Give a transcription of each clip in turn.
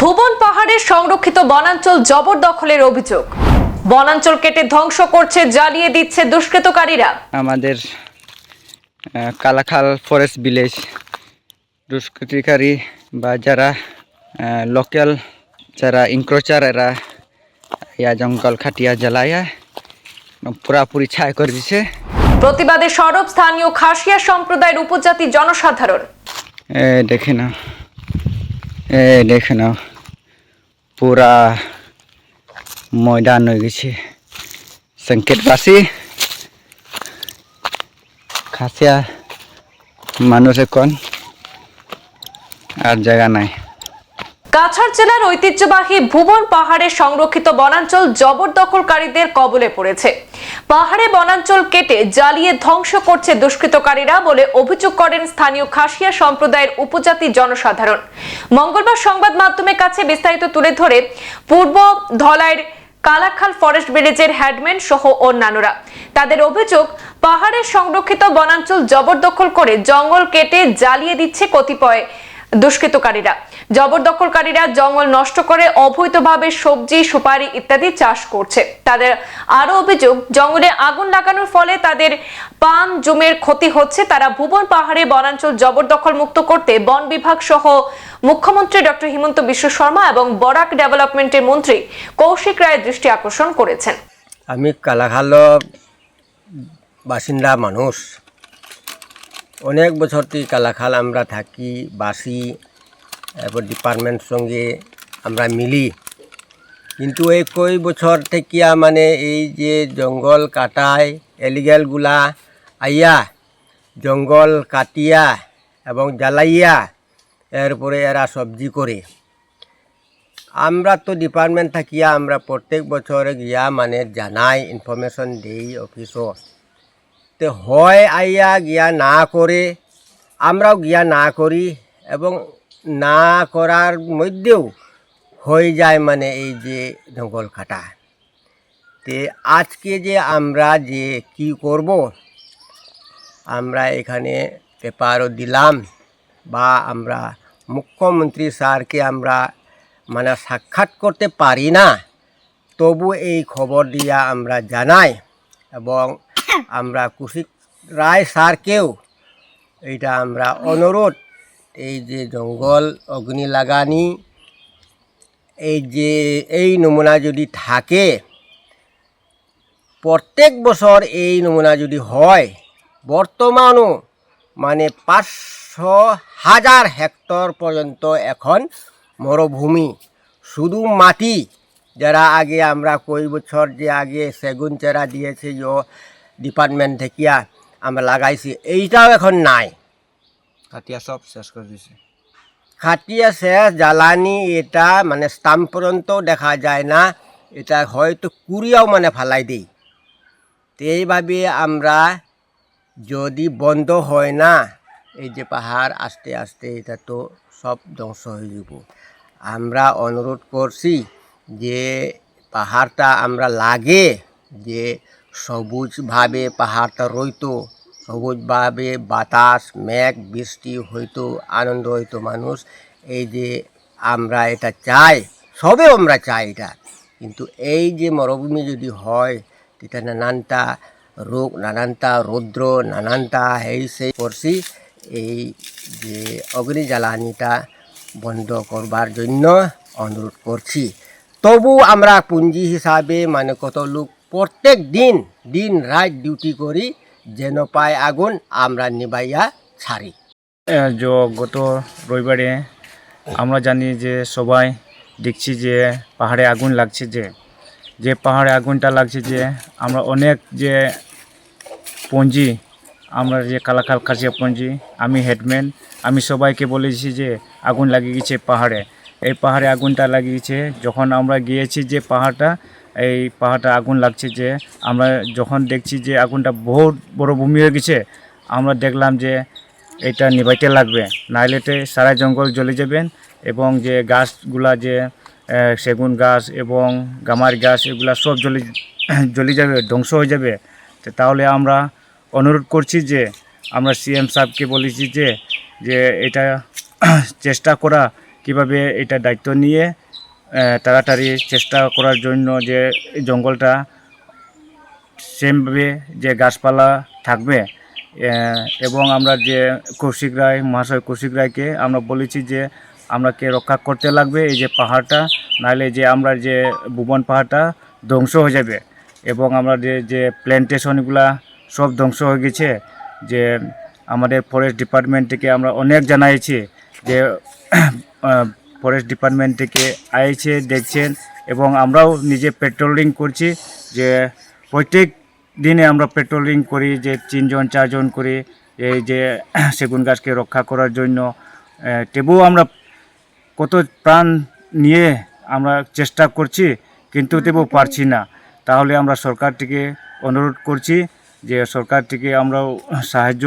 ভুবন পাহাড়ের সংরক্ষিত বনাঞ্চল জবরদখলের অভিযোগ। বনাঞ্চল কেটে ধ্বংস করছে জ্বালিয়ে দিচ্ছে দুষ্কৃতকারীরা। আমাদের কালাখাল ফরেস্ট ভিলেজ দুষ্কৃতিকারী বা যারা লোকাল যারা ইনক্রোচার এরা ইয়া জঙ্গল খাটিয়া জ্বালায়া পুরাপুরি ছায় করে দিছে। প্রতিবাদে সরব স্থানীয় খাসিয়া সম্প্রদায়ের উপজাতি জনসাধারণ। দেখে এ দেখে নাও, পুরা ময়দান হয়ে গেছে। সংকেত সংকেতবাসী খাসিয়া মানুষ এখন আর জায়গা নাই। কাছাড় জেলার ঐতিহ্যবাহী ভুবন পাহাড়ের সংরক্ষিত বনাঞ্চল জবরদখলকারীদের কবলে পড়েছে। পাহাড়ে বনাঞ্চল কেটে জ্বালিয়ে ধ্বংস করছে দুষ্কৃতকারীরা বলে অভিযোগ করেন স্থানীয় খাসিয়া সম্প্রদায়ের উপজাতি জনসাধারণ। মঙ্গলবার সংবাদ মাধ্যমের কাছে বিস্তারিত তুলে ধরে পূর্ব ধলাইয়ের কালাখাল ফরেস্ট ভিলেজের হেডম্যান সহ অন্যান্যরা। তাদের অভিযোগ পাহাড়ের সংরক্ষিত বনাঞ্চল জবরদখল করে জঙ্গল কেটে জ্বালিয়ে দিচ্ছে কতিপয় দুষ্কৃতকারীরা। জবরদখলকারীরা জঙ্গল নষ্ট করে অবৈধভাবে সবজি, সুপারি ইত্যাদি চাষ করছে। তাদের আরও অভিযোগ, জঙ্গলে আগুন লাগানোর ফলে তাদের পান জমির ক্ষতি হচ্ছে। তারা ভুবন পাহাড়ে বনাঞ্চল জবরদখল মুক্ত করতে বন বিভাগ সহ মুখ্যমন্ত্রী ডক্টর হিমন্ত বিশ্ব শর্মা এবং বরাক ডেভেলপমেন্টের মন্ত্রী কৌশিক রায়ের দৃষ্টি আকর্ষণ করেছেন। আমি কালাখাল বাসিন্দা মানুষ। অনেক বছর থেকে কালাখাল আমরা থাকি, বাসি, এরপর ডিপার্টমেন্ট সঙ্গে আমরা মিলি। কিন্তু এই কই বছর থেকে মানে এই যে জঙ্গল কাটায় এলিগেলগুলা আইয়া, জঙ্গল কাটিয়া এবং জ্বালাইয়া এরপরে এরা সবজি করে। আমরা তো ডিপার্টমেন্ট থাকিয়া আমরা প্রত্যেক বছর গিয়া মানে জানাই ইনফরমেশন দেই অফিসত তো হয় আইয়া গিয়া না করে, আমরাও গিয়া না করি এবং না করার মধ্যেও হয়ে যায় মানে এই যে জঙ্গল কাটা তে আজকে যে আমরা যে কি করব, আমরা এখানে পেপারও দিলাম বা আমরা মুখ্যমন্ত্রী স্যারকে আমরা মানে সাক্ষাৎ করতে পারি না, তবু এই খবর দিয়া আমরা জানাই এবং আমরা কুশিক রায় স্যারকেও এইটা আমরা অনুরোধ। এই যে জঙ্গল, অগ্নি লাগানি, এই যে এই নমুনা যদি থাকে, প্রত্যেক বছর এই নমুনা যদি হয়, বর্তমানও মানে পাঁচশো হাজার হেক্টর পর্যন্ত এখন মরুভূমি। শুধু মাটি, যারা আগে আমরা কই বছর যে আগে সেগুন চেরা দিয়েছে ডিপার্টমেন্ট থেকিয়া আমরা লাগাইছি। এইটাও এখন নাই। খাটিয়া সব শেষ করে দিছে। খাটিয়া শেষ জ্বালানি এটা মানে স্টাম্প পর্যন্ত দেখা যায় না। এটা হয়তো কুড়িয়াও মানে ফালাই দিই। তো এইভাবে আমরা যদি বন্ধ হয় না এই যে পাহাড় আস্তে আস্তে এটা তো সব ধ্বংস হয়ে যাব। আমরা অনুরোধ করছি যে পাহাড়টা আমরা লাগে যে সবুজভাবে পাহাড়টা রইতো, সবুজভাবে বাতাস, মেঘ, বৃষ্টি হইতো, আনন্দ হইতো মানুষ। এই যে আমরা এটা চাই সবে আমরা চাই এটা। কিন্তু এই যে মরুভূমি যদি হয় তেতিয়া নানানটা রোগ, নানানটা রৌদ্র, নানানটা সেই সেই করছি এই যে অগ্নি জ্বালানিটা বন্ধ করবার জন্য অনুরোধ করছি। তবু আমরা পুঁজি হিসাবে মানে কত লোক প্রত্যেক দিন দিন রাত ডিউটি করি, যেন পায় আগুন আমরা নিবাইয়া ছাড়ি। গত রবিবারে আমরা জানি যে সবাই দেখছি যে পাহাড়ে আগুন লাগছে যে যে পাহাড়ে আগুনটা লাগছে যে, আমরা অনেক যে পঞ্জি, আমরা যে কালাকাল খাসিয়া পঞ্জি, আমি হেডম্যান, আমি সবাইকে বলেছি যে আগুন লাগিয়ে পাহাড়ে। এই পাহাড়ে আগুনটা লাগিয়েছে, যখন আমরা গিয়েছি যে পাহাড়টা এই পাহাড়টা আগুন লাগছে যে আমরা যখন দেখছি যে আগুনটা বহুত বড় ভূমি হয়ে গেছে, আমরা দেখলাম যে এটা নিভাইতে লাগবে। নাইলেতে সারা জঙ্গল জ্বলে যাবেন এবং যে গাছগুলা যে সেগুন গাছ এবং গামার গাছ এগুলা সব জ্বলে জ্বলে যাবে, ধ্বংস হয়ে যাবে। তাহলে আমরা অনুরোধ করছি যে, আমরা সিএম সাহেবকে বলেছি যে যে এটা চেষ্টা করা কীভাবে এটা দায়িত্ব নিয়ে তাড়াতাড়ি চেষ্টা করার জন্য যে জঙ্গলটা সেমভাবে যে গাছপালা থাকবে এবং আমরা যে কৌশিক রায় মহাশয় কৌশিক রায়কে আমরা বলেছি যে আমরাকে রক্ষা করতে লাগবে এই যে পাহাড়টা, নাহলে যে আমরা যে ভুবন পাহাড়টা ধ্বংস হয়ে যাবে, এবং আমরা যে যে প্ল্যান্টেশনগুলা সব ধ্বংস হয়ে গেছে, যে আমাদের ফরেস্ট ডিপার্টমেন্ট থেকে আমরা অনেক জানাইছি যে ফরেস্ট ডিপার্টমেন্ট থেকে আইছে, দেখছেন এবং আমরাও নিজে পেট্রোলিং করছি যে প্রত্যেক দিনে আমরা পেট্রোলিং করি, যে তিনজন, চারজন করি এই যে সেগুন গাছকে রক্ষা করার জন্য। তবুও আমরা কত প্রাণ নিয়ে আমরা চেষ্টা করছি, কিন্তু তবুও পারছি না। তাহলে আমরা সরকার থেকে অনুরোধ করছি যে সরকার থেকে আমরাও সাহায্য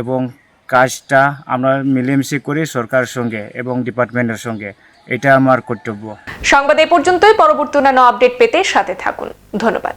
এবং কাজটা আমরা মিলেমিশে করি সরকারের সঙ্গে এবং ডিপার্টমেন্টের সঙ্গে। এটা আমার কর্তব্য। সংবাদ এ পর্যন্তই। পরবর্তী অন্যান্য আপডেট পেতে সাথে থাকুন। ধন্যবাদ।